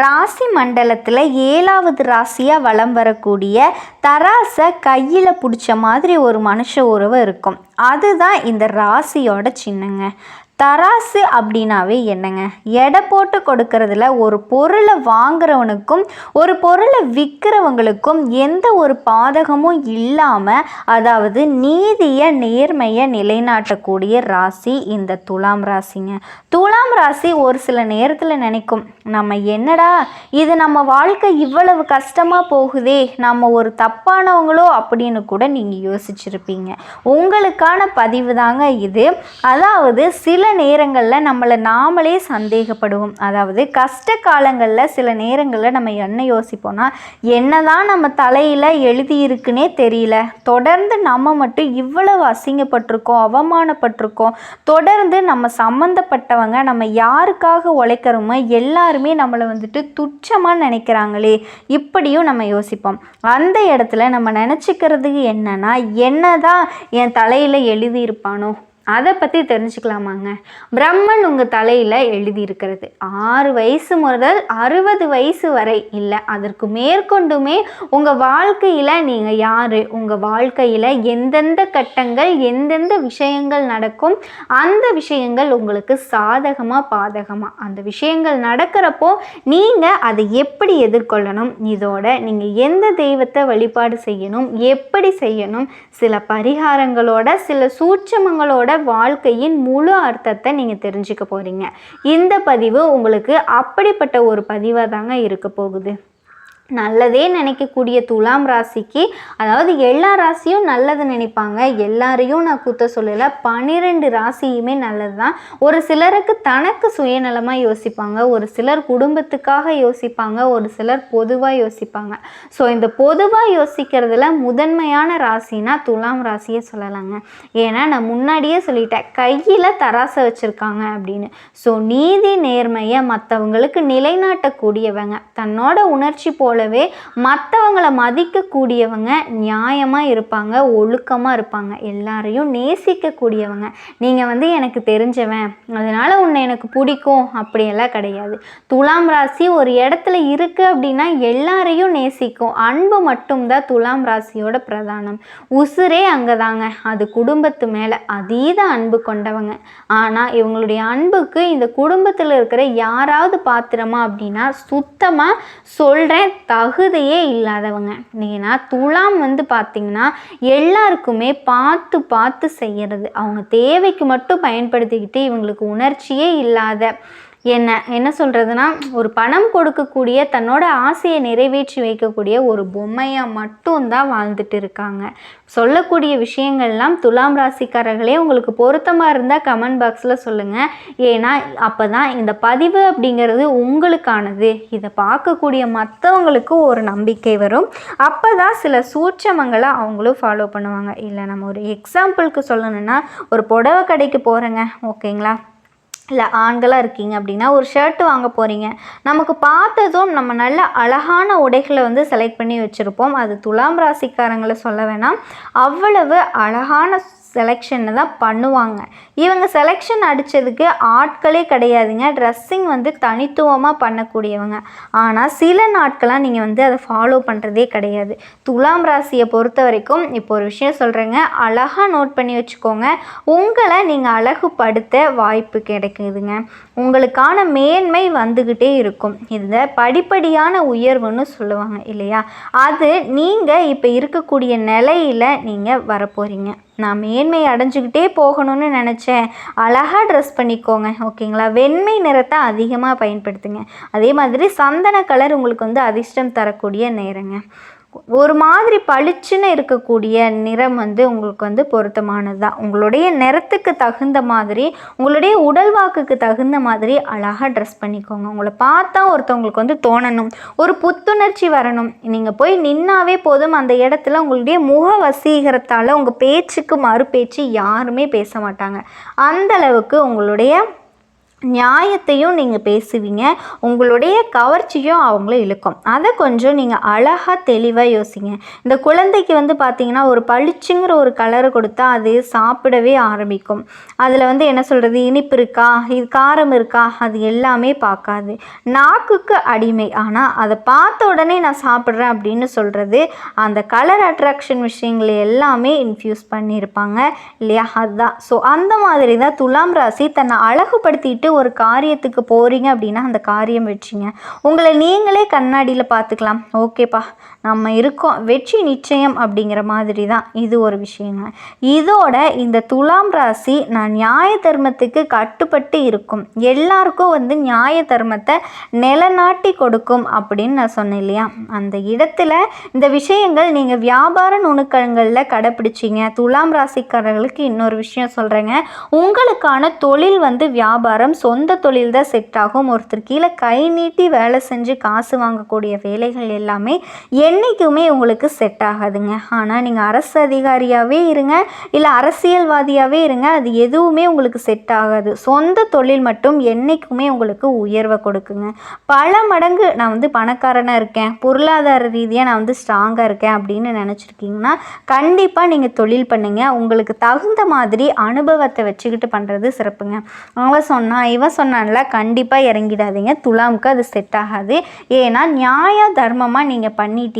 ராசி மண்டலத்தில் ஏழாவது ராசியாக வலம் வரக்கூடிய தராசை கையில் பிடிச்ச மாதிரி ஒரு மனுஷ உறவு இருக்கும். அதுதான் இந்த ராசியோட சின்னங்க. தராசு அப்படின்னாவே என்னங்க? எடை போட்டு கொடுக்கறதுல ஒரு பொருளை வாங்குறவனுக்கும் ஒரு பொருளை விற்கிறவங்களுக்கும் எந்த ஒரு பாதகமும் இல்லாமல் அதாவது நீதியை நேர்மையை நிலைநாட்டக்கூடிய ராசி இந்த துலாம் ராசிங்க. துலாம் ராசி ஒரு சில நேரத்தில் நினைக்கும் நம்ம என்னடா இது நம்ம வாழ்க்கை இவ்வளவு கஷ்டமாக போகுதே நம்ம ஒரு தப்பானவங்களோ அப்படின்னு கூட நீங்கள் யோசிச்சிருப்பீங்க. உங்களுக்கான பதிவு தாங்க இது. அதாவது சில நேரங்களில் நம்மளை நாமளே சந்தேகப்படுவோம். அதாவது கஷ்ட காலங்களில் சில நேரங்களில் நம்ம என்ன யோசிப்போம்னா என்னதான் நம்ம தலையில் எழுதியிருக்குன்னே தெரியல. தொடர்ந்து நம்ம மட்டும் இவ்வளவு அசிங்கப்பட்டிருக்கோம் அவமானப்பட்டிருக்கோம். தொடர்ந்து நம்ம சம்மந்தப்பட்டவங்க நம்ம யாருக்காக உழைக்கிறோமோ எல்லாருமே நம்மளை வந்துட்டு துச்சமாக நினைக்கிறாங்களே. இப்படியும் நம்ம யோசிப்போம். அந்த இடத்துல நம்ம நினச்சிக்கிறதுக்கு என்னன்னா என்னதான் என் தலையில் எழுதியிருப்பானோ அதை பற்றி தெரிஞ்சுக்கலாமாங்க. பிரம்மன் உங்கள் தலையில் எழுதியிருக்கிறது. ஆறு வயசு முதல் அறுபது வயசு வரை இல்லை. அதற்கு மேற்கொண்டுமே உங்கள் வாழ்க்கையில் நீங்கள் யார்? உங்கள் வாழ்க்கையில் எந்தெந்த கட்டங்கள் எந்தெந்த விஷயங்கள் நடக்கும்? அந்த விஷயங்கள் உங்களுக்கு சாதகமாக பாதகமாக அந்த விஷயங்கள் நடக்கிறப்போ நீங்கள் அதை எப்படி எதிர்கொள்ளணும்? இதோட நீங்கள் எந்த தெய்வத்தை வழிபாடு செய்யணும்? எப்படி செய்யணும்? சில பரிகாரங்களோட சில சூட்சமங்களோட வாழ்க்கையின் முழு அர்த்தத்தை நீங்கள் தெரிஞ்சுக்க போகிறீங்க இந்த பதிவு உங்களுக்கு அப்படிப்பட்ட ஒரு பதிவாக தாங்க இருக்க போகுது. நல்லதே நினைக்கக்கூடிய துலாம் ராசிக்கு அதாவது எல்லா ராசியும் நல்லது நினைப்பாங்க. எல்லாரையும் நான் குத்த சொல்லலை. பன்னிரெண்டு ராசியுமே நல்லது தான் ஒரு சிலருக்கு தனக்கு சுயநலமாக யோசிப்பாங்க. ஒரு சிலர் குடும்பத்துக்காக யோசிப்பாங்க. ஒரு சிலர் பொதுவாக யோசிப்பாங்க. ஸோ இந்த பொதுவாக யோசிக்கிறதுல முதன்மையான ராசினா துலாம் ராசியை சொல்லலாங்க. ஏன்னா நான் முன்னாடியே சொல்லிட்டேன். கையில் தராசை வச்சுருக்காங்க அப்படின்னு. ஸோ நீதி நேர்மையை மற்றவங்களுக்கு நிலைநாட்டக்கூடியவங்க தன்னோட உணர்ச்சி போலவே மற்றவங்களை மதிக்கக்கூடியவங்க நியாயமாக இருப்பாங்க ஒழுக்கமாக இருப்பாங்க. எல்லாரையும் நேசிக்கக்கூடியவங்க. நீங்கள் வந்து எனக்கு தெரிஞ்சவன் அதனால் உன்னை எனக்கு பிடிக்கும். அப்படியெல்லாம் கிடையாது. துலாம் ராசி ஒரு இடத்துல இருக்குது அப்படின்னா எல்லாரையும் நேசிக்கும். அன்பு மட்டும்தான் துலாம் ராசியோட பிரதானம். உசுரே அங்கே தாங்க அது குடும்பத்து மேலே அதீத அன்பு கொண்டவங்க. ஆனால் இவங்களுடைய அன்புக்கு இந்த குடும்பத்தில் இருக்கிற யாராவது பாத்திரமா அப்படின்னா சுத்தமாக சொல்கிறேன் தகுதியே இல்லாதவங்க. ஏன்னா துலாம் வந்து பார்த்திங்கன்னா எல்லாருக்குமே பார்த்து பார்த்து செய்கிறது அவங்க தேவைக்கு மட்டும் பயன்படுத்திக்கிட்டு இவங்களுக்கு உணர்ச்சியே இல்லாத என்ன என்ன சொல்கிறதுனா ஒரு பணம் கொடுக்கக்கூடிய தன்னோட ஆசையை நிறைவேற்றி வைக்கக்கூடிய ஒரு பொம்மையாக மட்டும்தான் வாழ்ந்துட்டு இருக்காங்க. சொல்லக்கூடிய விஷயங்கள்லாம் துலாம் ராசிக்காரர்களே உங்களுக்கு பொருத்தமாக இருந்தால் கமெண்ட் பாக்ஸில் சொல்லுங்கள் ஏன்னா அப்போ தான் இந்த பதிவு அப்படிங்கிறது உங்களுக்கானது. இதை பார்க்கக்கூடிய மற்றவங்களுக்கு ஒரு நம்பிக்கை வரும். அப்போ தான் சில சூட்சமங்களை அவங்களும் ஃபாலோ பண்ணுவாங்க. இல்லை நம்ம ஒரு எக்ஸாம்பிளுக்கு சொல்லணும்னா ஒரு புடவை கடைக்கு போகிறேங்க ஓகேங்களா இல்லை ஆண்களாக இருக்கீங்க அப்படின்னா ஒரு ஷர்ட் வாங்க போகிறீங்க நமக்கு பார்த்ததும் நம்ம நல்ல அழகான உடைகளை வந்து செலக்ட் பண்ணி வச்சுருப்போம். அது துலாம் ராசிக்காரங்களை சொல்ல வேணாம். அவ்வளவு அழகான செலெக்ஷனை தான் பண்ணுவாங்க. இவங்க செலெக்ஷன் அடித்ததுக்கு ஆட்களே கிடையாதுங்க. ட்ரெஸ்ஸிங் வந்து தனித்துவமாக பண்ணக்கூடியவங்க. ஆனால் சில நாட்களாக நீங்கள் வந்து அதை ஃபாலோ பண்ணுறதே கிடையாது. துலாம் ராசியை பொறுத்த வரைக்கும் இப்போ ஒரு விஷயம் சொல்கிறேங்க அழகாக நோட் பண்ணி வச்சுக்கோங்க. உங்களை நீங்கள் அழகுபடுத்த வாய்ப்பு கிடைக்குதுங்க. உங்களுக்கான மேன்மை வந்துக்கிட்டே இருக்கும். இந்த படிப்படியான உயர்வுன்னு சொல்லுவாங்க இல்லையா? அது நீங்கள் இப்போ இருக்கக்கூடிய நிலையில் நீங்கள் வரப்போகிறீங்க நான் மேன்மை அடைஞ்சிக்கிட்டே போகணும்னு நினச்சேன். அழகாக ட்ரெஸ் பண்ணிக்கோங்க ஓகேங்களா? வெண்மை நிறத்தை அதிகமாக பயன்படுத்துங்க. அதே மாதிரி சந்தன கலர் உங்களுக்கு வந்து அதிர்ஷ்டம் தரக்கூடிய நேரங்க ஒரு மாதிரி பளிச்சுன்னு இருக்கக்கூடிய நிறம் வந்து உங்களுக்கு வந்து பொருத்தமானது தான் உங்களுடைய நிறத்துக்கு தகுந்த மாதிரி உங்களுடைய உடல் வாக்குக்கு தகுந்த மாதிரி அழகாக ட்ரெஸ் பண்ணிக்கோங்க. உங்களை பார்த்தா ஒருத்தவங்களுக்கு வந்து தோணணும். ஒரு புத்துணர்ச்சி வரணும். நீங்கள் போய் நின்னாவே போதும். அந்த இடத்துல உங்களுடைய முக வசீகரத்தால் உங்கள் பேச்சுக்கு மறு பேச்சு யாருமே பேச மாட்டாங்க. அந்தளவுக்கு உங்களுடைய நியாயத்தையும் நீங்கள் பேசுவீங்க. உங்களுடைய கவர்ச்சியும் அவங்கள இழுக்கும். அதை கொஞ்சம் நீங்கள் அழகாக தெளிவாக யோசிங்க. இந்த குழந்தைக்கு வந்து பார்த்தீங்கன்னா ஒரு பளிச்சுங்கிற ஒரு கலரை கொடுத்தா அது சாப்பிடவே ஆரம்பிக்கும். அதில் வந்து என்ன சொல்கிறது இனிப்பு இருக்கா? இது காரம் இருக்கா? அது எல்லாமே பார்க்காது. நாக்குக்கு அடிமை. ஆனால் அதை பார்த்த உடனே நான் சாப்பிட்றேன் அப்படின்னு சொல்கிறது அந்த கலர் அட்ராக்ஷன் விஷயங்களை எல்லாமே இன்ஃப்யூஸ் பண்ணியிருப்பாங்க. இல்லையா? அதுதான். ஸோ அந்த மாதிரி தான் துலாம் ராசி தன்னை அழகுபடுத்திட்டு ஒரு காரியத்துக்கு போகிறீங்க அப்படின்னா அந்த காரியம் வெற்றிங்க. உங்களை நீங்களே கண்ணாடியில் பார்த்துக்கலாம். ஓகேப்பா. நம்ம இருக்கோம். வெற்றி நிச்சயம் அப்படிங்கிற மாதிரி தான் இது ஒரு விஷயங்க இதோட இந்த துலாம் ராசி நான் நியாய தர்மத்துக்கு கட்டுப்பட்டு இருக்கும். எல்லாருக்கும் வந்து நியாய தர்மத்தை நிலநாட்டி கொடுக்கும் அப்படின்னு நான் சொன்னேன் இல்லையா? அந்த இடத்துல இந்த விஷயங்கள் நீங்கள் வியாபார நுணுக்கங்களில் கடைப்பிடிச்சிங்க துலாம் ராசிக்காரர்களுக்கு இன்னொரு விஷயம் சொல்கிறேங்க உங்களுக்கான தொழில் வந்து வியாபாரம் சொந்த தொழில் தான் செட் ஆகும். ஒருத்தர் கீழே கை நீட்டி வேலை செஞ்சு காசு வாங்கக்கூடிய வேலைகள் எல்லாமே என் என்றைக்குமே உங்களுக்கு செட் ஆகாதுங்க. ஆனால் நீங்கள் அரசு அதிகாரியாகவே இருங்க இல்லை அரசியல்வாதியாகவே இருங்க அது எதுவுமே உங்களுக்கு செட் ஆகாது. சொந்த தொழில் மட்டும் என்றைக்குமே உங்களுக்கு உயர்வை கொடுக்குங்க. பல மடங்கு நான் வந்து பணக்காரனாக இருக்கேன் பொருளாதார ரீதியாக நான் வந்து ஸ்ட்ராங்காக இருக்கேன் அப்படின்னு நினச்சிருக்கீங்கன்னா கண்டிப்பாக நீங்கள் தொழில் பண்ணுங்கள் உங்களுக்கு தகுந்த மாதிரி அனுபவத்தை வச்சுக்கிட்டு பண்ணுறது சிறப்புங்க. அவன் சொன்னான் இவன் சொன்னான்ல கண்டிப்பாக இறங்கிடாதீங்க. துலாமுக்கு அது செட் ஆகாது. ஏன்னா நியாய தர்மமாக நீங்கள் பண்ணிட்டீங்க.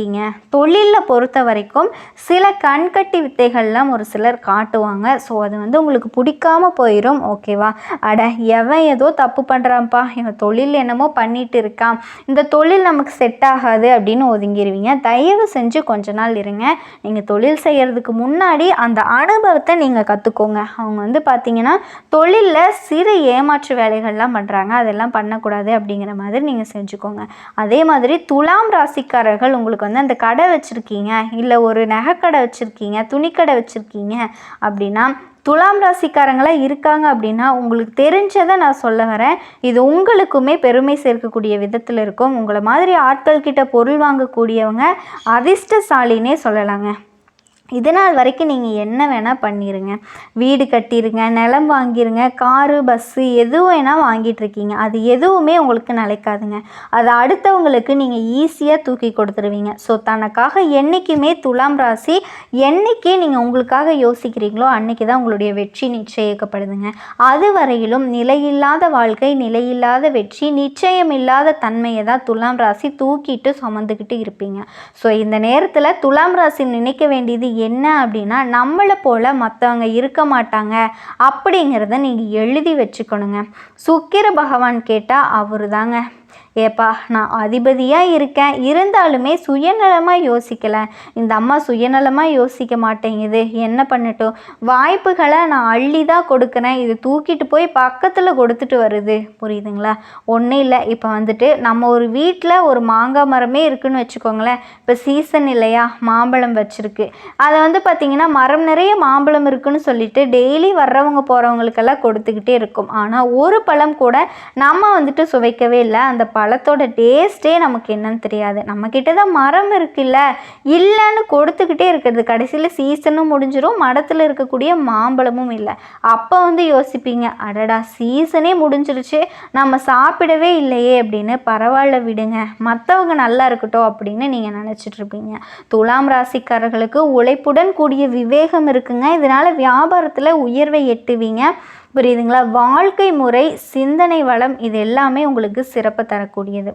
தொழிலில் பொறுத்த வரைக்கும் சில கண்கட்டி வித்தைகள்லாம் ஒரு சிலர் காட்டுவாங்க. ஸோ அது வந்து உங்களுக்கு பிடிக்காம போயிடும் ஓகேவா அட எவன் ஏதோ தப்பு பண்ணுறான்ப்பா இவன் தொழில் என்னமோ பண்ணிட்டு இருக்கான். இந்த தொழில் நமக்கு செட் ஆகாது அப்படின்னு ஒதுங்கிடுவீங்க தயவு செஞ்சு கொஞ்ச நாள் இருங்க. நீங்கள் தொழில் செய்கிறதுக்கு முன்னாடி அந்த அனுபவத்தை நீங்கள் கற்றுக்கோங்க அவங்க வந்து பார்த்தீங்கன்னா தொழிலில் சிறு ஏமாற்று வேலைகள்லாம் பண்ணுறாங்க அதெல்லாம் பண்ணக்கூடாது அப்படிங்கிற மாதிரி நீங்கள் செஞ்சுக்கோங்க. அதே மாதிரி துலாம் ராசிக்காரர்கள் உங்களுக்கு வந்து அந்த கடை வச்சுருக்கீங்க இல்லை ஒரு நகைக்கடை வச்சுருக்கீங்க துணிக்கடை வச்சுருக்கீங்க அப்படின்னா துலாம் ராசிக்காரங்களாக இருக்காங்க அப்படின்னா உங்களுக்கு தெரிஞ்சதை நான் சொல்ல வரேன். இது உங்களுக்குமே பெருமை சேர்க்கக்கூடிய விதத்தில் இருக்கும். உங்களை மாதிரி ஆட்கள் கிட்ட பொருள் வாங்கக்கூடியவங்க அதிர்ஷ்டசாலினே சொல்லலாங்க. இது நாள் வரைக்கும் நீங்கள் என்ன வேணால் பண்ணிடுங்க வீடு கட்டிடுங்க நிலம் வாங்கிருங்க காரு பஸ்ஸு எது வேணால் வாங்கிட்டுருக்கீங்க அது எதுவுமே உங்களுக்கு நிலைக்காதுங்க. அது அடுத்தவங்களுக்கு நீங்கள் ஈஸியாக தூக்கி கொடுத்துருவீங்க. ஸோ தனக்காக என்றைக்குமே துலாம் ராசி என்றைக்கே நீங்கள் உங்களுக்காக யோசிக்கிறீங்களோ அன்றைக்கி தான் உங்களுடைய வெற்றி நிச்சயிக்கப்படுதுங்க. அது வரையிலும் நிலையில்லாத வாழ்க்கை நிலையில்லாத வெற்றி நிச்சயம் இல்லாத தன்மையை தான் துலாம் ராசி தூக்கிட்டு சுமந்துக்கிட்டு இருப்பீங்க. ஸோ இந்த நேரத்தில் துலாம் ராசி நினைக்க வேண்டியது என்ன அப்படின்னா நம்மளை போல் மற்றவங்க இருக்க மாட்டாங்க அப்படிங்கிறத நீங்கள் எழுதி வச்சுக்கணுங்க. சுக்கிர பகவான் கேட்டால் அவர் தாங்க ஏப்பா நான் அதிபதியாக இருக்கேன். இருந்தாலுமே சுயநலமாக யோசிக்கலை. இந்த அம்மா சுயநலமாக யோசிக்க மாட்டேங்குது. என்ன பண்ணட்டும்? வாய்ப்புகளை நான் அள்ளி தான் கொடுக்குறேன். இது தூக்கிட்டு போய் பக்கத்தில் கொடுத்துட்டு வருது. புரியுதுங்களா? ஒன்றும் இல்லை. இப்போ வந்துட்டு நம்ம ஒரு வீட்டில் ஒரு மாங்காய் மரமே இருக்குன்னு வச்சுக்கோங்களேன். இப்போ சீசன் இல்லையா? மாம்பழம் வச்சுருக்கு. அதை வந்து பார்த்திங்கன்னா மரம் நிறைய மாம்பழம் இருக்குன்னு சொல்லிட்டு டெய்லி வர்றவங்க போகிறவங்களுக்கெல்லாம் கொடுத்துக்கிட்டே இருக்கும். ஆனால் ஒரு பழம் கூட நம்ம வந்துட்டு சுவைக்கவே இல்லை. அந்த அந்த பழத்தோட டேஸ்ட்டே நமக்கு என்னன்னு தெரியாது. நம்மக்கிட்ட தான் மரம் இருக்குல்ல? இல்லைன்னு கொடுத்துக்கிட்டே இருக்கிறது. கடைசியில் சீசனும் முடிஞ்சிடும் மடத்தில் இருக்கக்கூடிய மாம்பழமும் இல்லை. அப்போ வந்து யோசிப்பீங்க அடடா சீசனே முடிஞ்சிருச்சு. நம்ம சாப்பிடவே இல்லையே அப்படின்னு பரவாயில்ல விடுங்க. மற்றவங்க நல்லா இருக்கட்டும் அப்படின்னு நீங்கள் நினச்சிட்ருப்பீங்க துலாம் ராசிக்காரர்களுக்கு உழைப்புடன் கூடிய விவேகம் இருக்குங்க. இதனால் வியாபாரத்தில் உயர்வை எட்டுவீங்க. புரியுதுங்களா? வாழ்க்கை முறை சிந்தனை வளம் இது எல்லாமே உங்களுக்கு சிறப்பு தரக்கூடியது.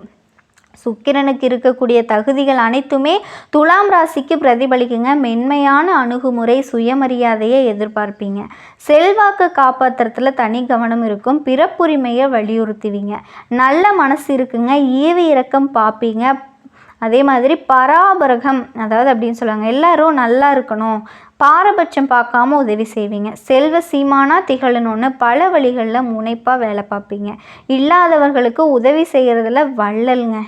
சுக்கிரனுக்கு இருக்கக்கூடிய தகுதிகள் அனைத்துமே துலாம் ராசிக்கு பிரதிபலிக்குங்க. மென்மையான அணுகுமுறை சுயமரியாதையை எதிர்பார்ப்பீங்க. செல்வாக்கு காப்பாற்றுறதுல தனி கவனம் இருக்கும். பிறப்புரிமையை வலியுறுத்துவீங்க. நல்ல மனசு இருக்குங்க. ஈவு இறக்கம் பார்ப்பீங்க அதே மாதிரி பராபரகம் அதாவது அப்படின்னு சொல்லுவாங்க. எல்லாரும் நல்லா இருக்கணும். பாரபட்சம் பார்க்காம உதவி செய்வீங்க. செல்வ சீமானா திகழணும்னு பல வழிகளில் முனைப்பாக வேலை பார்ப்பீங்க. இல்லாதவர்களுக்கு உதவி செய்கிறதுல வள்ளலுங்க.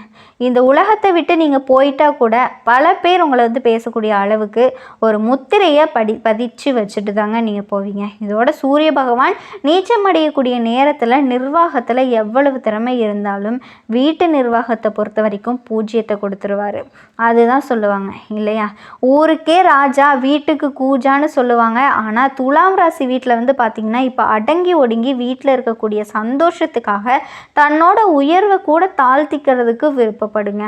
இந்த உலகத்தை விட்டு நீங்கள் போயிட்டா கூட பல பேர் உங்களை வந்து பேசக்கூடிய அளவுக்கு ஒரு முத்திரையை படி பதிச்சு வச்சுட்டு தாங்க நீங்கள் போவீங்க. இதோட சூரிய பகவான் நீச்சம் அடையக்கூடிய நேரத்தில் நிர்வாகத்தில் எவ்வளவு திறமை இருந்தாலும் வீட்டு நிர்வாகத்தை பொறுத்த வரைக்கும் பூஜ்ஜியத்தை கொடுத்துருவாரு. அதுதான் சொல்லுவாங்க இல்லையா? ஊருக்கே ராஜா வீட்டுக்கு கூஜான்னு சொல்லுவாங்க. ஆனால் துலாம் ராசி வீட்டில் வந்து பார்த்திங்கன்னா இப்போ அடங்கி ஒடுங்கி வீட்டில் இருக்கக்கூடிய சந்தோஷத்துக்காக தன்னோட உயர்வை கூட தாழ்த்திக்கிறதுக்கு விருப்பப்படுங்க.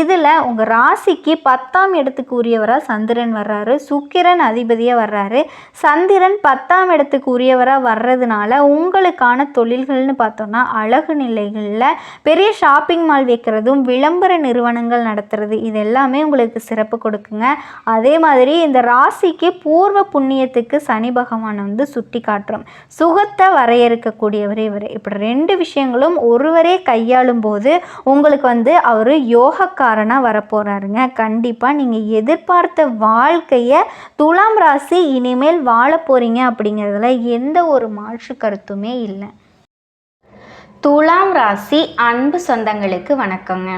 இதில் உங்கள் ராசிக்கு பத்தாம் இடத்துக்கு உரியவராக சந்திரன் வர்றாரு. சுக்கிரன் அதிபதியாக வர்றாரு. சந்திரன் பத்தாம் இடத்துக்கு உரியவராக வர்றதுனால உங்களுக்கான தொழில்கள்னு பார்த்தோன்னா அழகு நிலைகளில் பெரிய ஷாப்பிங் மால் வைக்கிறதும் விளம்பர நிறுவனங்கள் நடத்துறது இது எல்லாமே உங்களுக்கு சிறப்பு கொடுக்குங்க. அதே மாதிரி இந்த ராசிக்கு பூர்வ புண்ணியத்துக்கு சனி பகவான் வந்து சுட்டி காட்டுறோம். சுகத்தை வரையறுக்கக்கூடியவர் இவர். இப்படி ரெண்டு விஷயங்களும் ஒருவரே கையாளும் போது உங்களுக்கு வந்து அவர் யோகக்காரனாக வரப்போகிறாருங்க கண்டிப்பாக நீங்கள் எதிர்பார்த்த வாழ்க்கையை துலாம் ராசி இனிமேல் வாழ போகிறீங்க அப்படிங்கிறதுல எந்த ஒரு மாற்று கருத்துமே இல்லை. துலாம் ராசி அன்பு சொந்தங்களுக்கு வணக்கங்க.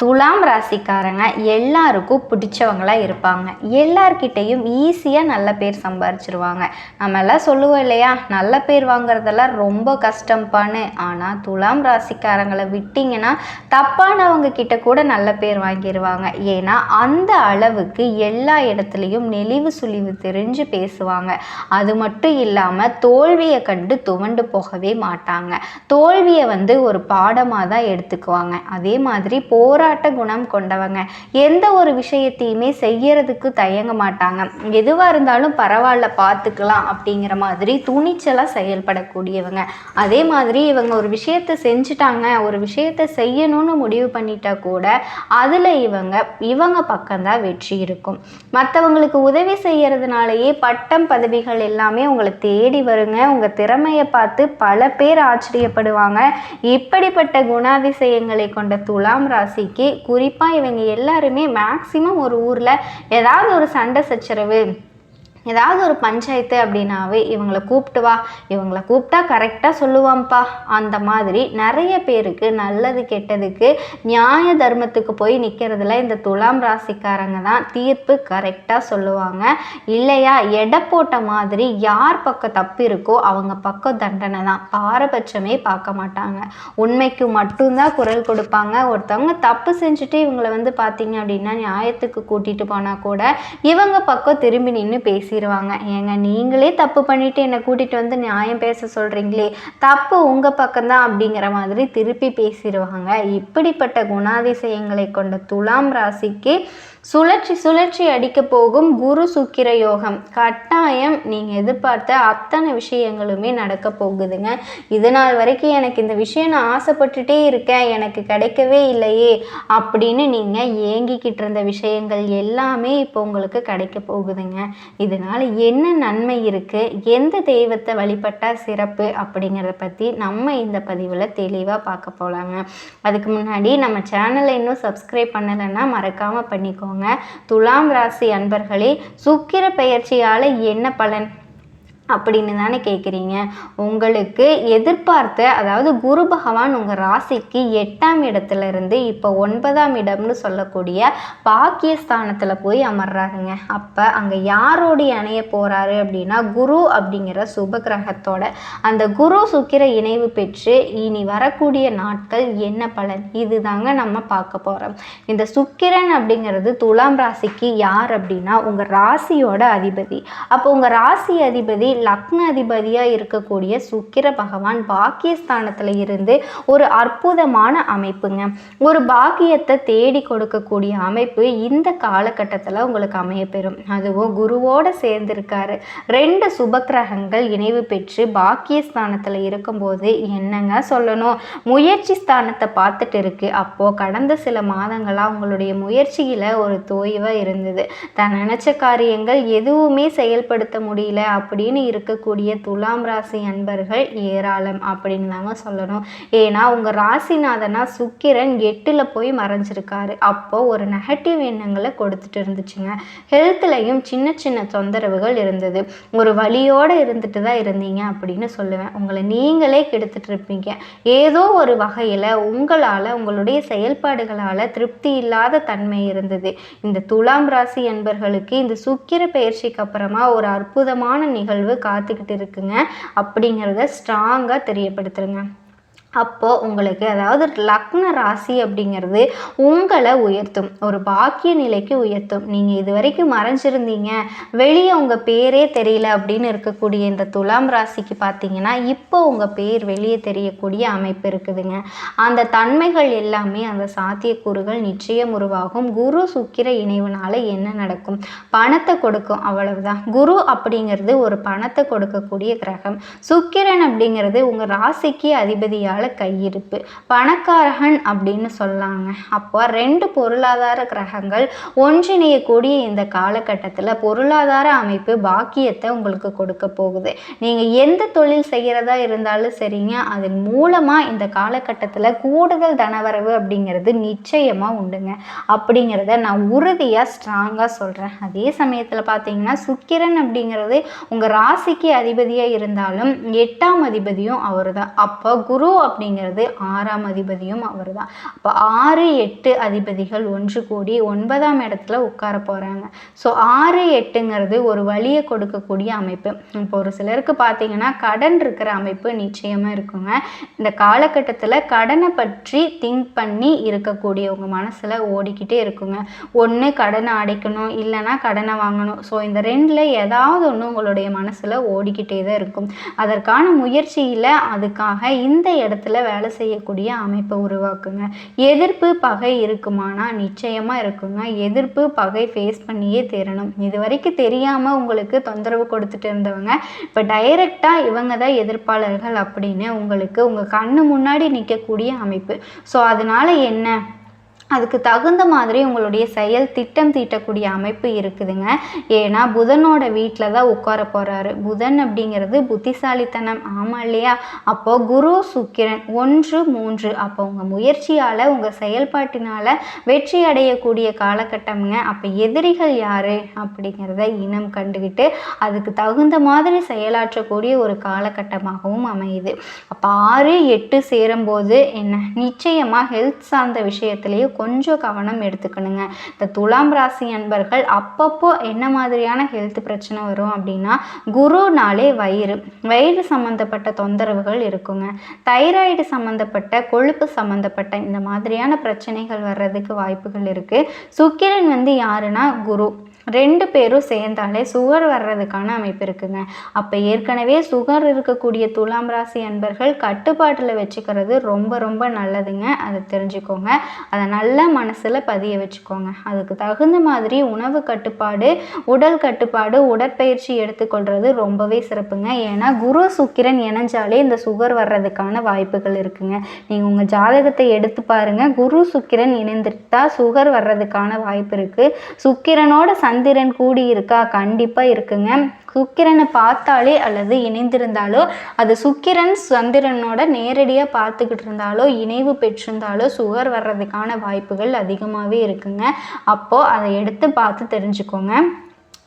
துலாம் ராசிக்காரங்க எல்லாருக்கும் பிடிச்சவங்களாக இருப்பாங்க. எல்லார்கிட்டேயும் ஈஸியாக நல்ல பேர் சம்பாரிச்சிருவாங்க. நம்ம எல்லாம் சொல்லுவோம் இல்லையா நல்ல பேர் வாங்குறதெல்லாம் ரொம்ப கஷ்டம்பான்னு ஆனால் துலாம் ராசிக்காரங்களை விட்டிங்கன்னா தப்பானவங்க கிட்ட கூட நல்ல பேர் வாங்கிடுவாங்க ஏன்னா அந்த அளவுக்கு எல்லா இடத்துலையும் நெளிவு சுழிவு தெரிஞ்சு பேசுவாங்க. அது மட்டும் இல்லாமல் தோல்வியை கண்டு துவண்டு போகவே மாட்டாங்க. தோல்வியை வந்து ஒரு பாடமாக தான் எடுத்துக்குவாங்க. அதே மாதிரி போரா போராட்ட குணம் கொண்டவங்க. எந்த ஒரு விஷயத்தையுமே செய்யறதுக்கு தயங்க மாட்டாங்க. எதுவாக இருந்தாலும் பரவாயில்ல பார்த்துக்கலாம் அப்படிங்கிற மாதிரி துணிச்சலாக செயல்படக்கூடியவங்க. அதே மாதிரி இவங்க ஒரு விஷயத்தை செஞ்சுட்டாங்க ஒரு விஷயத்தை செய்யணும்னு முடிவு பண்ணிட்டா கூட அதில் இவங்க இவங்க பக்கம்தான் வெற்றி இருக்கும். மற்றவங்களுக்கு உதவி செய்யறதுனாலேயே பட்டம் பதவிகள் எல்லாமே உங்களை தேடி வருங்க. உங்கள் திறமையை பார்த்து பல பேர் ஆச்சரியப்படுவாங்க. இப்படிப்பட்ட குணாதிசயங்களை கொண்ட துலாம் ராசிக்கு இன்னைக்கு குறிப்பாக இவங்க எல்லாருமே மேக்சிமம் ஒரு ஊரில் ஏதாவது ஒரு சண்டை சச்சரவு. ஏதாவது ஒரு பஞ்சாயத்து அப்படின்னாவே இவங்களை கூப்பிட்டு வா இவங்களை கூப்பிட்டா கரெக்டாக சொல்லுவான்ப்பா. அந்த மாதிரி நிறைய பேருக்கு நல்லது கெட்டதுக்கு நியாய தர்மத்துக்கு போய் நிற்கிறதுல இந்த துலாம் ராசிக்காரங்க தான் தீர்ப்பு கரெக்டாக சொல்லுவாங்க. இல்லையா? எடை போட்ட மாதிரி யார் பக்கம் தப்பு இருக்கோ அவங்க பக்கம் தண்டனை தான். பாரபட்சமே பார்க்க மாட்டாங்க. உண்மைக்கு மட்டும்தான் குரல் கொடுப்பாங்க. ஒருத்தவங்க தப்பு செஞ்சுட்டு இவங்களை வந்து பார்த்தீங்க அப்படின்னா நியாயத்துக்கு கூட்டிகிட்டு போனால் கூட இவங்க பக்கம் திரும்பி நின்று பேசி பேசிடுவாங்க ஏங்க நீங்களே தப்பு பண்ணிவிட்டு என்னை கூட்டிகிட்டு வந்து நியாயம் பேச சொல்கிறீங்களே தப்பு உங்கள் பக்கம்தான் அப்படிங்கிற மாதிரி திருப்பி பேசிடுவாங்க இப்படிப்பட்ட குணாதிசயங்களை கொண்ட துலாம் ராசிக்கு சுழற்சி சுழற்சி அடிக்க போகும் குரு சுக்கிர யோகம். கட்டாயம் நீங்கள் எதிர்பார்த்த அத்தனை விஷயங்களுமே நடக்க போகுதுங்க. இது நாள் வரைக்கும் எனக்கு இந்த விஷயம் நான் ஆசைப்பட்டுட்டே இருக்கேன். எனக்கு கிடைக்கவே இல்லையே அப்படின்னு நீங்கள் ஏங்கிக்கிட்டு இருந்த விஷயங்கள் எல்லாமே இப்போ உங்களுக்கு கிடைக்க போகுதுங்க. இதனால் என்ன நன்மை இருக்குது எந்த தெய்வத்தை வழிபட்டால் சிறப்பு? அப்படிங்கிறத பற்றி நம்ம இந்த பதிவில் தெளிவாக பார்க்க போகலாங்க அதுக்கு முன்னாடி நம்ம சேனலை இன்னும் சப்ஸ்கிரைப் பண்ணலைன்னா மறக்காமல் பண்ணிக்கோங்க. துலாம் ராசி அன்பர்களே சுக்கிர பெயர்ச்சியால் என்ன பலன்? அப்படின்னு தானே கேட்குறீங்க உங்களுக்கு எதிர்பார்த்த அதாவது குரு பகவான் உங்கள் ராசிக்கு எட்டாம் இடத்துல இருந்து இப்போ ஒன்பதாம் இடம்னு சொல்லக்கூடிய பாக்கியஸ்தானத்தில் போய் அமர்றாருங்க. அப்போ அங்கே யாரோடைய இணைய போகிறாரு அப்படின்னா குரு அப்படிங்கிற சுப கிரகத்தோட. அந்த குரு சுக்கிர இணைவு பெற்று இனி வரக்கூடிய நாட்கள் என்ன பலன்? இது தாங்க நம்ம பார்க்க போகிறோம் இந்த சுக்கிரன் அப்படிங்கிறது துலாம் ராசிக்கு யார் அப்படின்னா உங்கள் ராசியோட அதிபதி. அப்போ உங்கள் ராசி அதிபதி லக்ன அதிபதியாக இருக்கக்கூடிய சுக்கிர பகவான் பாக்கியஸ்தானத்தில் இருந்து ஒரு அற்புதமான அமைப்புங்க. ஒரு பாக்கியத்தை தேடி கொடுக்கக்கூடிய அமைப்பு இந்த காலகட்டத்தில் உங்களுக்கு அமையப்பெறும். அதுவும் குருவோடு சேர்ந்திருக்காரு. ரெண்டு சுபக்கிரகங்கள் இணைவு பெற்று பாக்கியஸ்தானத்தில் இருக்கும்போது என்னங்க சொல்லணும்? முயற்சி ஸ்தானத்தை பார்த்துட்டு இருக்கு. அப்போது கடந்த சில மாதங்களாக உங்களுடைய முயற்சியில் ஒரு தோய்வாக இருந்தது. தான் நினச்ச காரியங்கள் எதுவுமே செயல்படுத்த முடியல அப்படின்னு இருக்கக்கூடிய துலாம் ராசி அன்பர்கள் ஏராளம் அப்படின்னு தாங்க சொல்லணும். ஏன்னா உங்கள் ராசிநாதனா சுக்கிரன் எட்டில் போய் மறைஞ்சிருக்காரு. அப்போ ஒரு நெகட்டிவ் எண்ணங்களை கொடுத்துட்டு இருந்துச்சுங்க. ஹெல்த்லையும் சின்ன சின்ன தொந்தரவுகள் இருந்தது. ஒரு வழியோடு இருந்துட்டு தான் இருந்தீங்க அப்படின்னு சொல்லுவேன். உங்களை நீங்களே கெடுத்துட்டு இருப்பீங்க. ஏதோ ஒரு வகையில் உங்களால் உங்களுடைய செயல்பாடுகளால் திருப்தி இல்லாத தன்மை இருந்தது. இந்த துலாம் ராசி என்பர்களுக்கு இந்த சுக்கிர பயிற்சிக்கு அப்புறமா ஒரு அற்புதமான நிகழ்வு காத்துக்கிட்டு இருக்குங்க. அப்படிங்கிறத ஸ்ட்ராங்காக தெரியப்படுத்துருங்க அப்போது உங்களுக்கு அதாவது லக்ன ராசி அப்படிங்கிறது உங்களை உயர்த்தும். ஒரு பாக்கிய நிலைக்கு உயர்த்தும். நீங்கள் இது வரைக்கும் மறைஞ்சிருந்தீங்க. வெளியே உங்கள் பேரே தெரியல அப்படின்னு இருக்கக்கூடிய இந்த துலாம் ராசிக்கு பார்த்தீங்கன்னா இப்போ உங்கள் பேர் வெளியே தெரியக்கூடிய அமைப்பு இருக்குதுங்க. அந்த தன்மைகள் எல்லாமே அந்த சாத்தியக்கூறுகள் நிச்சயம் உருவாகும். குரு சுக்கிர இணைவுனால என்ன நடக்கும்? பணத்தை கொடுக்கும். அவ்வளவுதான். குரு அப்படிங்கிறது ஒரு பணத்தை கொடுக்கக்கூடிய கிரகம். சுக்கிரன் அப்படிங்கிறது உங்கள் ராசிக்கு அதிபதியால் கையிருப்பு பணக்காரகன் அப்படின்னு சொல்லாங்க. அப்போ ரெண்டு பொருளாதார கிரகங்கள் ஒன்றிணையக்கூடிய இந்த காலகட்டத்தில் பொருளாதார அமைப்பு பாக்கியத்தை உங்களுக்கு கொடுக்க போகுது. நீங்கள் எந்த தொழில் செய்கிறதா இருந்தாலும் சரிங்க. அதன் மூலமாக இந்த காலகட்டத்தில் கூடுதல் தனவரவு அப்படிங்கிறது நிச்சயமாக உண்டுங்க. அப்படிங்கிறத நான் உறுதியாக ஸ்ட்ராங்காக சொல்கிறேன் அதே சமயத்தில் பார்த்தீங்கன்னா சுக்கிரன் அப்படிங்கிறது உங்கள் ராசிக்கு அதிபதியாக இருந்தாலும் எட்டாம் அதிபதியும் அவர் தான் அப்போ குரு அப்படிங்கிறது ஆறாம் அதிபதியும் அவர் தான் அப்போ ஆறு எட்டு அதிபதிகள் ஒன்று கூடி ஒன்பதாம் இடத்துல உட்கார போகிறாங்க ஸோ ஆறு எட்டுங்கிறது ஒரு வழியை கொடுக்கக்கூடிய அமைப்பு. இப்போ ஒரு சிலருக்கு பார்த்தீங்கன்னா கடன் இருக்கிற அமைப்பு நிச்சயமாக இருக்குங்க. இந்த காலகட்டத்தில் கடனை பற்றி திங்க் பண்ணி இருக்கக்கூடிய உங்கள் மனசில் ஓடிக்கிட்டே இருக்குங்க. ஒன்று கடனை அடைக்கணும் இல்லைன்னா கடனை வாங்கணும். ஸோ இந்த ரெண்டில் ஏதாவது ஒன்று உங்களுடைய மனசில் ஓடிக்கிட்டே தான் இருக்கும். அதற்கான முயற்சியில் அதுக்காக இந்த இடத்துல வேலை செய்யக்கூடிய அமைப்பை உருவாக்குங்க. எதிர்ப்பு பகை இருக்குமானா நிச்சயமாக இருக்குங்க. எதிர்ப்பு பகை ஃபேஸ் பண்ணியே தீரணும் இது வரைக்கும் தெரியாமல் உங்களுக்கு தொந்தரவு கொடுத்துட்டு இருந்தவங்க இப்போ டைரெக்டாக இவங்க தான் எதிர்ப்பாளர்கள் அப்படின்னு உங்களுக்கு உங்கள் கண்ணு முன்னாடி நிற்கக்கூடிய அமைப்பு. ஸோ அதனால் என்ன? அதுக்கு தகுந்த மாதிரி உங்களுடைய செயல் திட்டம் தீட்டக்கூடிய அமைப்பு இருக்குதுங்க. ஏன்னா புதனோட வீட்டில் தான் உட்கார போகிறாரு புதன் அப்படிங்கிறது புத்திசாலித்தனம். ஆமாம் இல்லையா? அப்போது குரு சுக்கிரன் ஒன்று மூன்று. அப்போ உங்கள் முயற்சியால் உங்கள் செயல்பாட்டினால் வெற்றி அடையக்கூடிய காலகட்டம்ங்க. அப்போ எதிரிகள் யார்? அப்படிங்கிறத இனம் கண்டுக்கிட்டு அதுக்கு தகுந்த மாதிரி செயலாற்றக்கூடிய ஒரு காலகட்டமாகவும் அமையுது. அப்போ ஆறு எட்டு சேரும்போது என்ன? நிச்சயமாக ஹெல்த் சார்ந்த விஷயத்துலேயும் கொஞ்சம் கவனம் எடுத்துக்கணுங்க. இந்த துலாம் ராசி அன்பர்கள் அப்பப்போ என்ன மாதிரியான ஹெல்த் பிரச்சனை வரும் அப்படின்னா குருனாலே வயிறு. வயிறு சம்மந்தப்பட்ட தொந்தரவுகள் இருக்குங்க. தைராய்டு சம்மந்தப்பட்ட கொழுப்பு சம்மந்தப்பட்ட இந்த மாதிரியான பிரச்சனைகள் வர்றதுக்கு வாய்ப்புகள் இருக்குது சுக்கிரன் வந்து யாருன்னா குரு. ரெண்டு பேரும் சேர்ந்தாலே சுகர் வர்றதுக்கான அமைப்பு இருக்குங்க. அப்போ ஏற்கனவே சுகர் இருக்கக்கூடிய துலாம் ராசி அன்பர்கள் கட்டுப்பாட்டில் வச்சுக்கிறது ரொம்ப ரொம்ப நல்லதுங்க. அதை தெரிஞ்சுக்கோங்க. அதை நல்ல மனசில் பதிய வச்சுக்கோங்க. அதுக்கு தகுந்த மாதிரி உணவு கட்டுப்பாடு உடல் கட்டுப்பாடு உடற்பயிற்சி எடுத்துக்கொள்வது ரொம்பவே சிறப்புங்க. ஏன்னா குரு சுக்கிரன் இணைஞ்சாலே இந்த சுகர் வர்றதுக்கான வாய்ப்புகள் இருக்குங்க. நீங்கள் உங்கள் ஜாதகத்தை எடுத்து பாருங்கள் குரு சுக்கிரன் இணைந்துட்டா சுகர் வர்றதுக்கான வாய்ப்பு இருக்குது சுக்கிரனோட சந்திரன் கூடி இருக்கா கண்டிப்பாக இருக்குங்க. சுக்கிரனை பார்த்தாலே அல்லது இணைந்திருந்தாலோ அது சுக்கிரன் சந்திரனோட நேரடியாக பார்த்துக்கிட்டு இருந்தாலோ இணைவு பெற்றிருந்தாலோ சுகர் வர்றதுக்கான வாய்ப்புகள் அதிகமாகவே இருக்குங்க. அப்போது அதை எடுத்து பார்த்து தெரிஞ்சுக்கோங்க.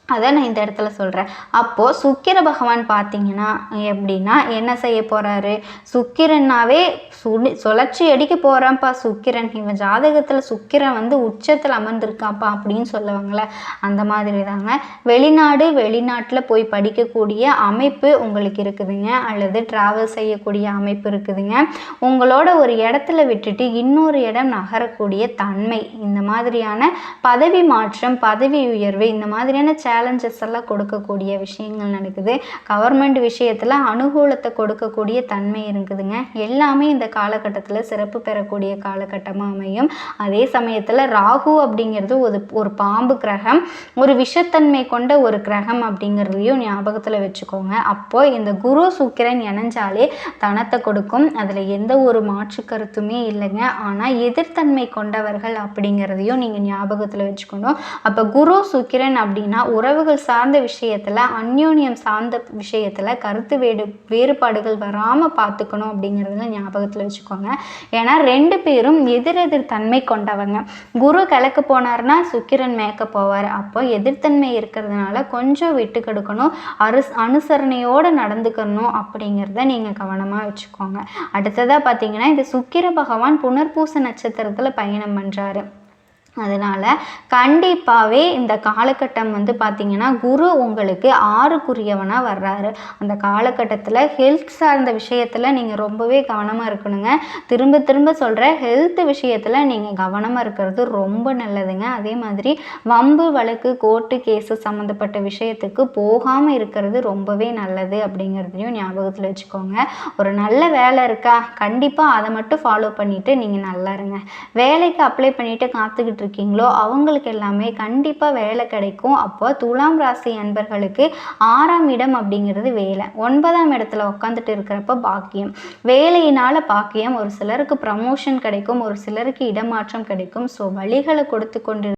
அதை நான் இந்த இடத்துல சொல்கிறேன் அப்போது சுக்கிர பகவான் பார்த்தீங்கன்னா எப்படின்னா என்ன செய்ய போகிறாரு சுக்கிரன்னாவே சுழி சுழற்சி அடிக்க போகிறான்ப்பா சுக்கிரன். இவன் ஜாதகத்தில் சுக்கிரன் வந்து உச்சத்தில் அமர்ந்திருக்காப்பா அப்படின்னு சொல்லுவாங்களே அந்த மாதிரி தாங்க வெளிநாடு வெளிநாட்டில் போய் படிக்கக்கூடிய அமைப்பு உங்களுக்கு இருக்குதுங்க. அல்லது ட்ராவல் செய்யக்கூடிய அமைப்பு இருக்குதுங்க. உங்களோட ஒரு இடத்துல விட்டுட்டு இன்னொரு இடம் நகரக்கூடிய தன்மை இந்த மாதிரியான பதவி மாற்றம் பதவி உயர்வு இந்த மாதிரியான சேலஞ்சஸ் எல்லாம் கொடுக்கக்கூடிய விஷயங்கள் நடக்குது கவர்மெண்ட் விஷயத்தில் அனுகூலத்தை கொடுக்கக்கூடிய தன்மை இருக்குதுங்க எல்லாமே இந்த காலகட்டத்தில் சிறப்பு பெறக்கூடிய காலகட்டமாக அமையும். அதே சமயத்தில் ராகு அப்படிங்கிறது ஒரு ஒரு பாம்பு கிரகம். ஒரு விஷத்தன்மை கொண்ட ஒரு கிரகம் அப்படிங்கிறதையும் ஞாபகத்தில் வச்சுக்கோங்க. அப்போ இந்த குரு சுக்கிரன் இணைஞ்சாலே தனத்தை கொடுக்கும். அதில் எந்த ஒரு மாற்று கருத்துமே இல்லைங்க. ஆனால் எதிர்த்தன்மை கொண்டவர்கள் அப்படிங்கிறதையும் நீங்கள் ஞாபகத்தில் வச்சுக்கணும். அப்போ குரு சுக்கிரன் அப்படின்னா உறவுகள் சார்ந்த விஷயத்தில் அந்யோன்யம் சார்ந்த விஷயத்தில் கருத்து வேடு வேறுபாடுகள் வராமல் பார்த்துக்கணும் அப்படிங்கிறத ஞாபகத்தில் வச்சுக்கோங்க. ஏன்னா ரெண்டு பேரும் எதிரெதிர் தன்மை கொண்டவங்க. குரு கிழக்கு போனார்னா சுக்கிரன் மேய்க்க போவார். அப்போ எதிர்த்தன்மை இருக்கிறதுனால கொஞ்சம் விட்டு கொடுக்கணும். அருஸ் அனுசரணையோடு நடந்துக்கணும் அப்படிங்கிறத நீங்கள் கவனமாக வச்சுக்கோங்க. அடுத்ததாக பார்த்தீங்கன்னா இது சுக்கிர பகவான் புனர்பூச நட்சத்திரத்தில் பயணம் பண்ணுறாரு அதனால் கண்டிப்பாகவே இந்த காலகட்டம் வந்து பார்த்திங்கன்னா குரு உங்களுக்கு ஆறுக்குரியவனாக வர்றாரு. அந்த காலகட்டத்தில் ஹெல்த் சார்ந்த விஷயத்தில் நீங்கள் ரொம்பவே கவனமாக இருக்கணுங்க. திரும்ப திரும்ப சொல்கிற ஹெல்த் விஷயத்தில் நீங்கள் கவனமாக இருக்கிறது ரொம்ப நல்லதுங்க. அதே மாதிரி வம்பு வழக்கு கோர்ட்டு கேஸு சம்மந்தப்பட்ட விஷயத்துக்கு போகாமல் இருக்கிறது ரொம்பவே நல்லது அப்படிங்கிறதையும் ஞாபகத்தில் வச்சுக்கோங்க. ஒரு நல்ல வேலை இருக்கா? கண்டிப்பாக அதை மட்டும் ஃபாலோ பண்ணிவிட்டு நீங்கள் நல்லா இருங்க. வேலைக்கு அப்ளை பண்ணிவிட்டு காத்துக்கிட்டு இருக்கீங்களோ அவங்களுக்கு எல்லாமே கண்டிப்பாக வேலை கிடைக்கும். அப்போ துலாம் ராசி அன்பர்களுக்கு ஆறாம் இடம் அப்படிங்கிறது வேலை. ஒன்பதாம் இடத்துல உட்காந்துட்டு இருக்கிறப்ப பாக்கியம். வேலையினால் பாக்கியம். ஒரு சிலருக்கு ப்ரமோஷன் கிடைக்கும் ஒரு சிலருக்கு இடமாற்றம் கிடைக்கும். ஸோ வழிகளை கொடுத்து கொண்டு